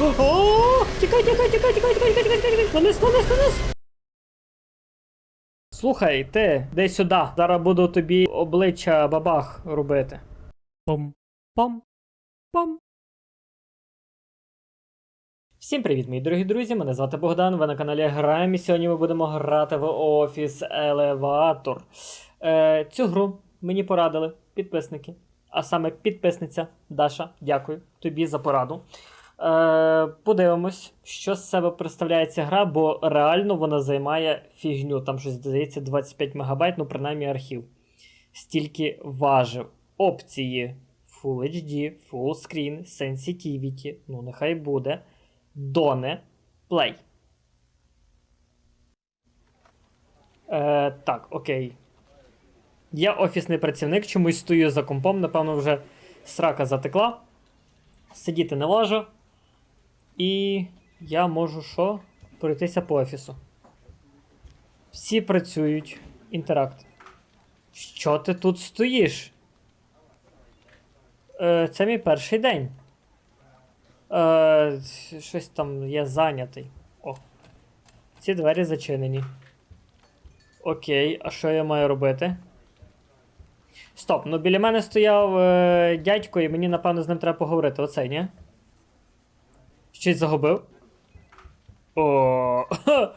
О, Тікай, тікай, тікай, тікай, тікай, тікай, тікай, тікай. Вниз, вниз, вниз. Слухай, ти, де сюди. Зараз буду тобі обличчя бабах робити. Пом, пом, пом. Всім привіт, мої дорогі друзі! Мене звати Богдан. Ви на каналі Граємо сьогодні ми будемо грати в Офіс Елеватор. Е, Цю гру мені порадили підписники. А саме підписниця Даша. Дякую тобі за пораду. Е, подивимось, що з себе представляє ця гра, бо реально вона займає фігню. Там щось здається 25 МБ, ну принаймні архів. Стільки важив. Опції Full HD, Full Screen, Sensitivity, ну нехай буде. Доне Play. Е, так, окей. Я офісний працівник, чомусь стою за компом, напевно, вже срака затекла. Сидіти не можу. І я можу що? Пройтися по офісу. Всі працюють. Інтеракт. Що ти тут стоїш? Е, це мій перший день. Е, щось там я зайнятий. О. Ці двері зачинені. Окей, а що я маю робити? Стоп, ну біля мене стояв е, дядько, і мені, напевно, з ним треба поговорити. Оцей, ні? Щось загубив? О.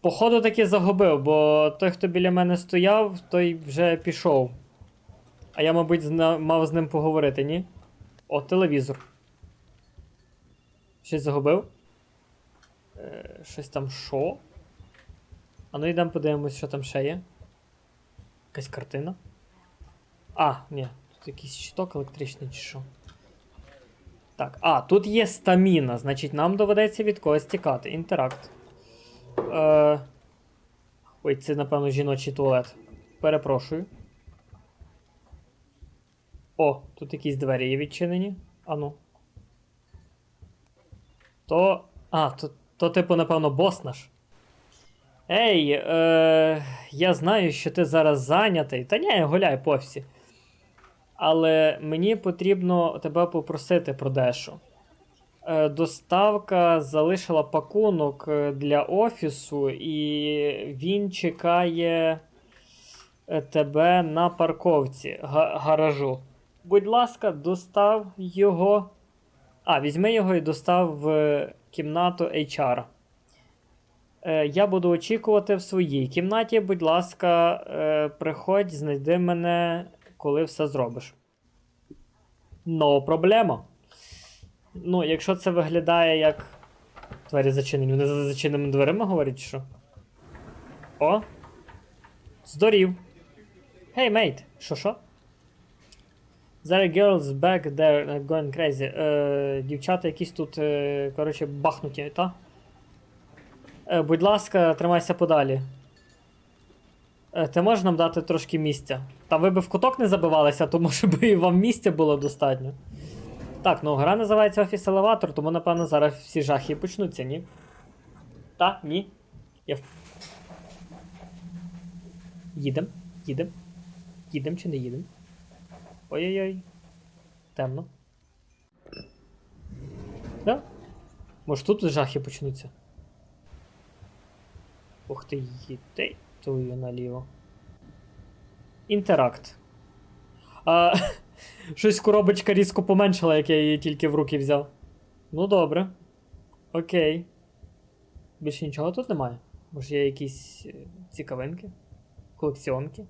Походу таки загубив, бо той, хто біля мене стояв, той вже пішов. А я, мабуть, зна- мав з ним поговорити, ні? О, телевізор. Щось загубив? Е, щось там що? А ну йдемо подивимось, що там ще є. Якась картина. А, ні, тут якийсь щиток електричний чи що. Так, а, тут є стаміна, значить нам доведеться від когось тікати. Інтеракт. Е... Ой, це, напевно, жіночий туалет. Перепрошую. О, тут якісь двері є відчинені. Ану. То. А, то, то типу, напевно, бос наш. Ей, е, я знаю, що ти зараз зайнятий. Та ні, гуляй по всі. Але мені потрібно тебе попросити про дещо. Е, доставка залишила пакунок е, для офісу, і він чекає е, тебе на парковці гаражу. Будь ласка, достав його. А, візьми його і достав в кімнату HR. Я буду очікувати в своїй кімнаті. Будь ласка, приходь, знайди мене, коли все зробиш. No проблема. Ну, якщо це виглядає як. Двері зачинені. Вони за зачиненими дверима говорять, що? О! Здорів. Hey, mate. Що що? There are girls back there uh, going crazy. Е, дівчата якісь тут, е, коротше, бахнуті, та? Е, будь ласка, тримайся подалі. Е, ти можеш нам дати трошки місця? Та ви би в куток не забивалися, тому що би і вам місця було достатньо. Так, ну гра називається Офіс Елеватор, тому напевно зараз всі жахи почнуться, ні? Та, ні. Я... Їдем, їдем. Їдем чи не їдем? Ой-ой-ой. Темно. Да? Може тут жахи почнуться? Ух ти, їдей твою наліво. Інтеракт. Щось коробочка різко поменшила, як я її тільки в руки взяв. Ну добре. Окей. Більше нічого тут немає. Може є якісь е, цікавинки? Колекціонки?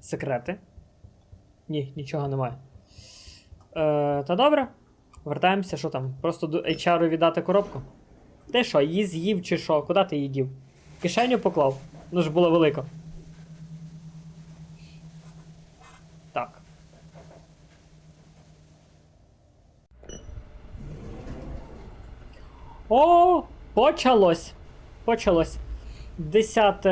Секрети? Ні, нічого немає. Е, та добре. Вертаємося, що там? Просто до HR віддати коробку? Ти що, її з'їв чи що? Куди ти її дів? Кишеню поклав? Ну ж було велико. Так. О, почалось. Почалось. 10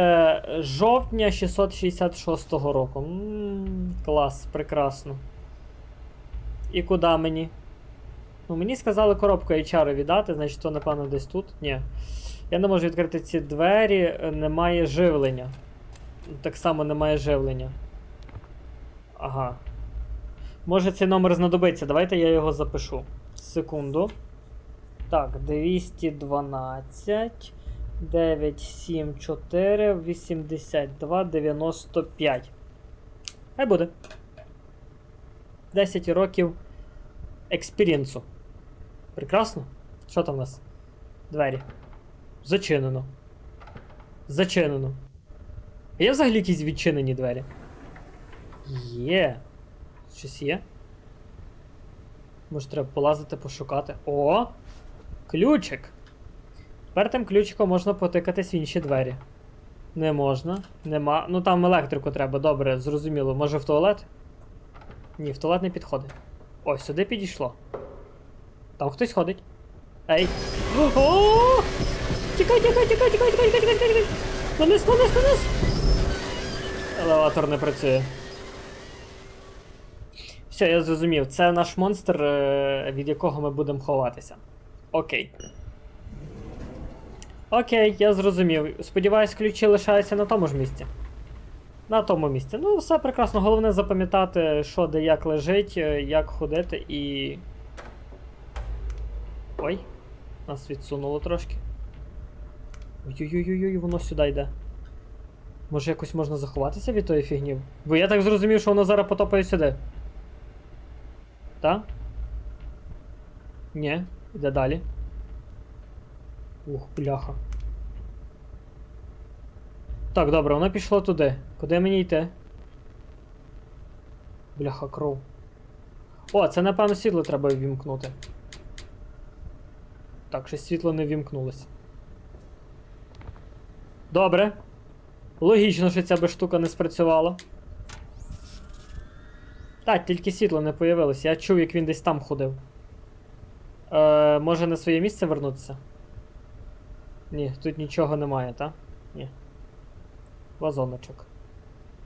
жовтня 666 року. М, клас, прекрасно. І куди мені? Ну, мені сказали коробку HR віддати, значить, то, напевно, десь тут. Ні. Я не можу відкрити ці двері, е, немає живлення. Так само немає живлення. Ага. Може цей номер знадобиться. Давайте я його запишу. Секунду. Так, 212, 974, 82, 95. Хай буде. 10 років експірінсу. Прекрасно. Що там у нас? Двері. Зачинено. Зачинено. Є взагалі якісь відчинені двері? Є. Щось є? Може треба полазити, пошукати. О! Ключик! Тепер тим ключиком можна потикатись в інші двері. Не можна. Нема. Ну там електрику треба, добре, зрозуміло. Може в туалет? Ні, в туалет не підходить. О, сюди підійшло. Там хтось ходить. Ей. О! Тікай, тікай, тікай, тікай, тікай, тікай, тікай, тікай. Наниз, наниз, наниз. Елеватор не працює. Все, я зрозумів. Це наш монстр, е, від якого ми будемо ховатися. Окей. Окей, я зрозумів. Сподіваюсь, ключі лишаються на тому ж місці. На тому місці. Ну, все прекрасно. Головне запам'ятати, що де як лежить, е, як ходити і. Ой, нас відсунуло трошки. Ой-ой-ой, воно сюди йде. Може якось можна заховатися від тої фігні? Бо я так зрозумів, що воно зараз потопає сюди. Та? Ні, іде далі. Ух, бляха. Так, добре, воно пішло туди. Куди мені йти? Бляха, кров. О, це напевно світло треба ввімкнути. Так, щось світло не ввімкнулося. Добре. Логічно, що ця би штука не спрацювала. Так, тільки світло не появилось. Я чув, як він десь там ходив. Е, може на своє місце вернутися? Ні, тут нічого немає, так? Ні. Вазоночок.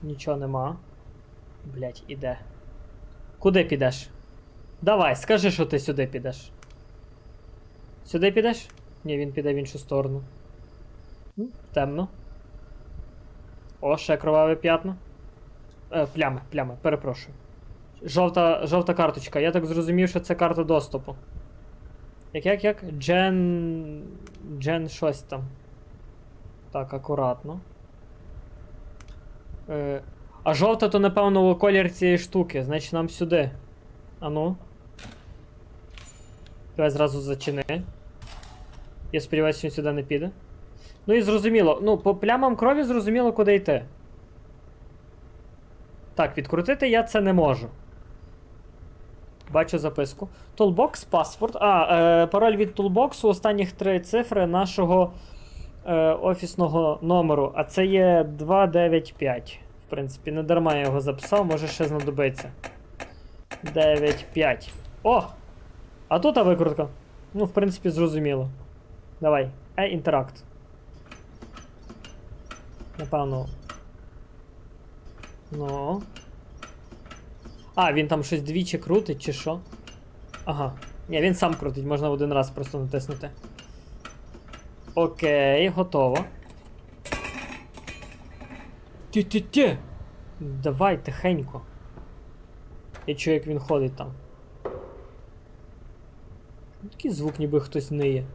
Нічого нема. Блять, іде. Куди підеш? Давай, скажи, що ти сюди підеш. Сюди підеш? Ні, він піде в іншу сторону. Темно. О, ще кроваве п'ятно. Е, плями, плями, перепрошую. Жовта, жовта карточка. Я так зрозумів, що це карта доступу. Як як як? Джен. Джен щось там. Так, акуратно. Е, а жовта то, напевно, колір цієї штуки. Значить нам сюди. Ану. Давай зразу зачини. Я сподіваюся, що він сюди не піде. Ну і зрозуміло. Ну, по плямам крові зрозуміло, куди йти. Так, відкрутити я це не можу. Бачу записку. Toolbox password. А, е, пароль від Toolbox останніх три цифри нашого е, офісного номеру. А це є 295. В принципі, не дарма я його записав, може ще знадобиться. 95. О! А тут а викрутка. Ну, в принципі, зрозуміло. Давай. Е, інтеракт. Напевно. Ну. А, він там щось двічі крутить, чи що? Ага. Ні, він сам крутить, можна один раз просто натиснути. Окей, готово. Ті-ті-ті! Давай тихенько. Я чую, як він ходить там. Такий звук, ніби хтось ниє.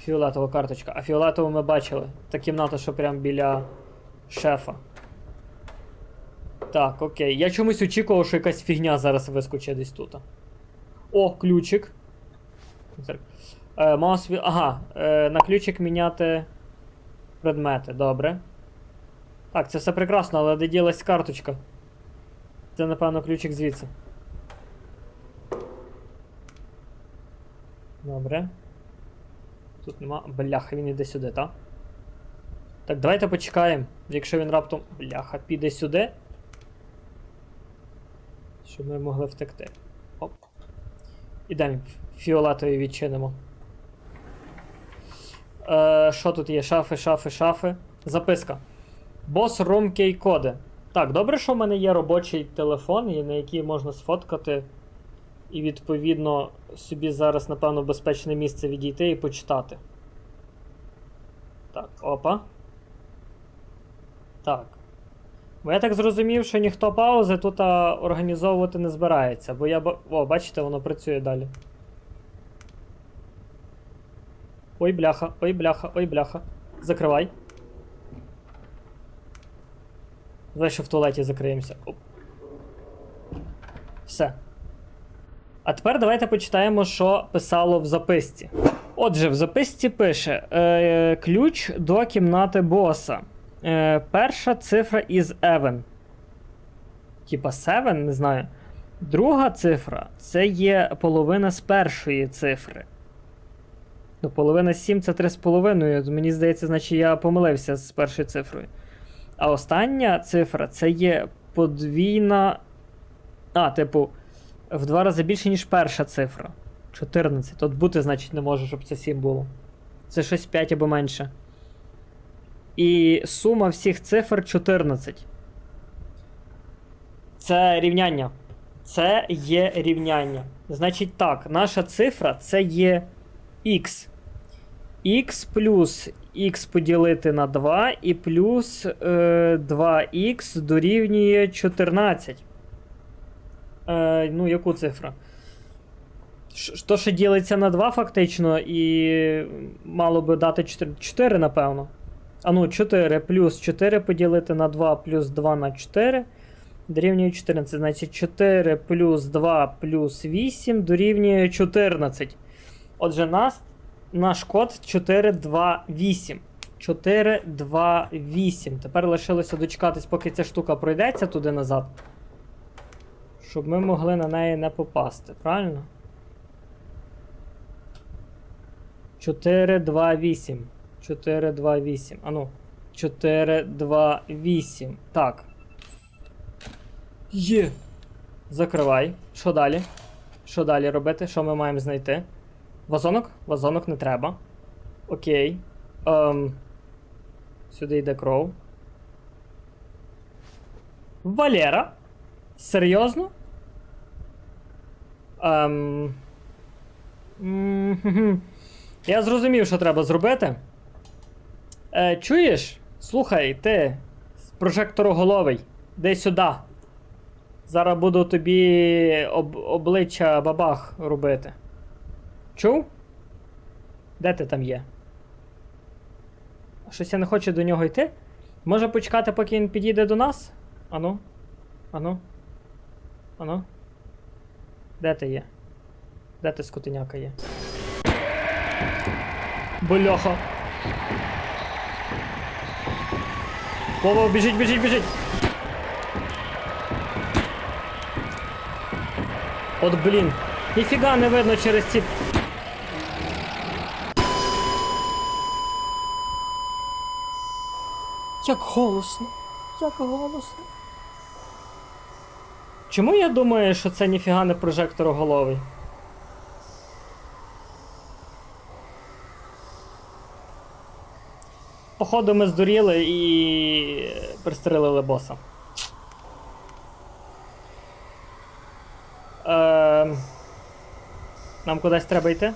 Фіолетова карточка. А фіолетову ми бачили. Та кімната, що прям біля шефа. Так, окей. Я чомусь очікував, що якась фігня зараз вискочить десь тут. О, ключик. Е, маус... Ага, е, на ключик міняти предмети, добре. Так, це все прекрасно, але де ділась карточка? Це, напевно, ключик звідси. Добре. Тут нема. Бляха, він іде сюди, так? Так, давайте почекаємо. Якщо він раптом. Бляха, піде сюди. Щоб ми могли втекти. Оп. Ідемо фіолетові відчинимо. Е, що тут є? Шафи, шафи, шафи. Записка. Бос Room Key коди. Так, добре, що в мене є робочий телефон, на який можна сфоткати. І відповідно собі зараз, напевно, безпечне місце відійти і почитати. Так, опа. Так. Бо я так зрозумів, що ніхто паузи тут організовувати не збирається, бо я О, бачите, воно працює далі. Ой, бляха, ой, бляха, ой, бляха. Закривай. Давай ще в туалеті закриємося. Оп. Все. А тепер давайте почитаємо, що писало в записці. Отже, в записці пише: е, ключ до кімнати боса. Е, перша цифра із Even. Типа 7, не знаю. Друга цифра це є половина з першої цифри. Ну, половина 7 це 3,5. Мені здається, значить я помилився з першою цифрою. А остання цифра це є подвійна. А, типу, в два рази більше, ніж перша цифра. 14. Тут бути, значить, не може, щоб це 7 було. Це щось 5 або менше. І сума всіх цифр 14. Це рівняння. Це є рівняння. Значить так, наша цифра це є x. x плюс x поділити на 2 і плюс е, 2х дорівнює 14. Е, ну, яку цифру? Ш- То, що ділиться на 2 фактично, і мало би дати 4, 4 напевно. А ну, 4 плюс 4 поділити на 2 плюс 2 на 4 дорівнює 14. Значить, 4 плюс 2 плюс 8 дорівнює 14. Отже, нас, наш код 428. 428. Тепер лишилося дочекатись, поки ця штука пройдеться туди назад. Щоб ми могли на неї не попасти, правильно? 4, 2, 8. 4, 2, 8. Ану. 4, 2, 8. Так. Є. Закривай. Що далі? Що далі робити? Що ми маємо знайти? Вазонок? Вазонок не треба. Окей. Ем. Сюди йде кров. Валера? Серйозно? Ем. Я зрозумів, що треба зробити. Е, чуєш? Слухай, ти, прожектороголовий, де сюди. Зараз буду тобі об, обличчя бабах робити. Чув? Де ти там є? Щось я не хочу до нього йти. Може почекати, поки він підійде до нас? Ану? Ану? Ану? Де ти є? Де ти скотиняка є? Бляха. Вова, біжить, біжить, біжить. От блін. Ніфіга не видно через ці. Як голосно. Як голосно. Чому я думаю, що це ніфіга не прожектороголовий? Походу, ми здуріли і пристрелили боса. Ем... Нам кудись треба йти?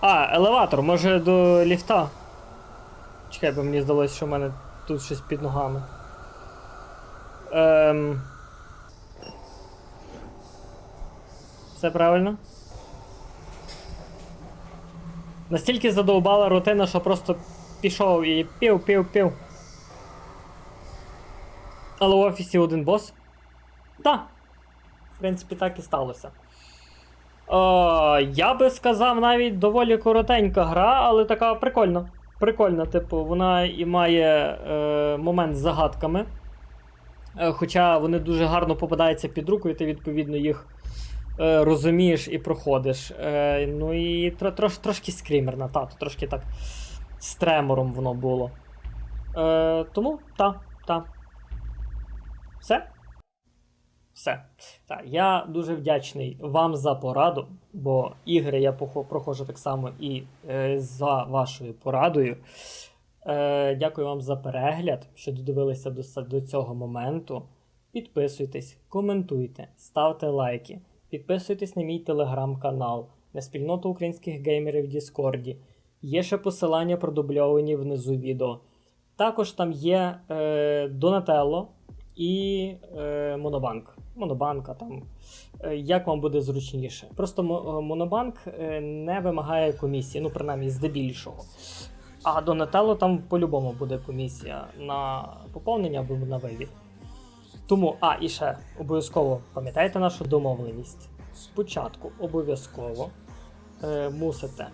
А, елеватор, може до ліфта. Чекай, бо мені здалося, що в мене тут щось під ногами. Ем... Все правильно? Настільки задовбала рутина, що просто пішов і пів, пів, пів. Але в офісі один бос. Так. В принципі, так і сталося. О, я би сказав, навіть доволі коротенька гра, але така прикольна. Прикольна, типу, вона і має е, момент з загадками. Е, хоча вони дуже гарно попадаються під руку, і ти відповідно їх е, розумієш і проходиш. Е, ну і тро, трош, трошки скрімерна, та, трошки так з тремором воно було. Тому, та, та. Все? Все. Так, я дуже вдячний вам за пораду, бо ігри я проходжу так само і е, за вашою порадою. Е, дякую вам за перегляд, що додивилися до, до цього моменту. Підписуйтесь, коментуйте, ставте лайки, підписуйтесь на мій телеграм-канал, на спільноту українських геймерів в Діскорді. Є ще посилання продубльовані внизу відео. Також там є е, Donatello і е, Монобанк. Монобанка там. Е, як вам буде зручніше. Просто Мо- Монобанк е, не вимагає комісії, ну, принаймні, здебільшого. А Donatello там по-любому буде комісія на поповнення або на вивід. Тому, а, і ще обов'язково пам'ятайте нашу домовленість. Спочатку обов'язково е, мусите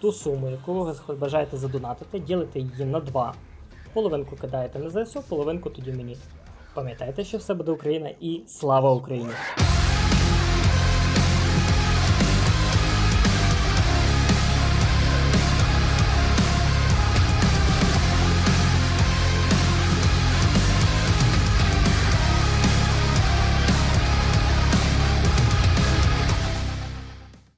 ту суму, яку ви бажаєте задонатити, ділити її на два. Половинку кидаєте на ЗСУ, половинку тоді мені. Пам'ятайте, що все буде Україна і слава Україні!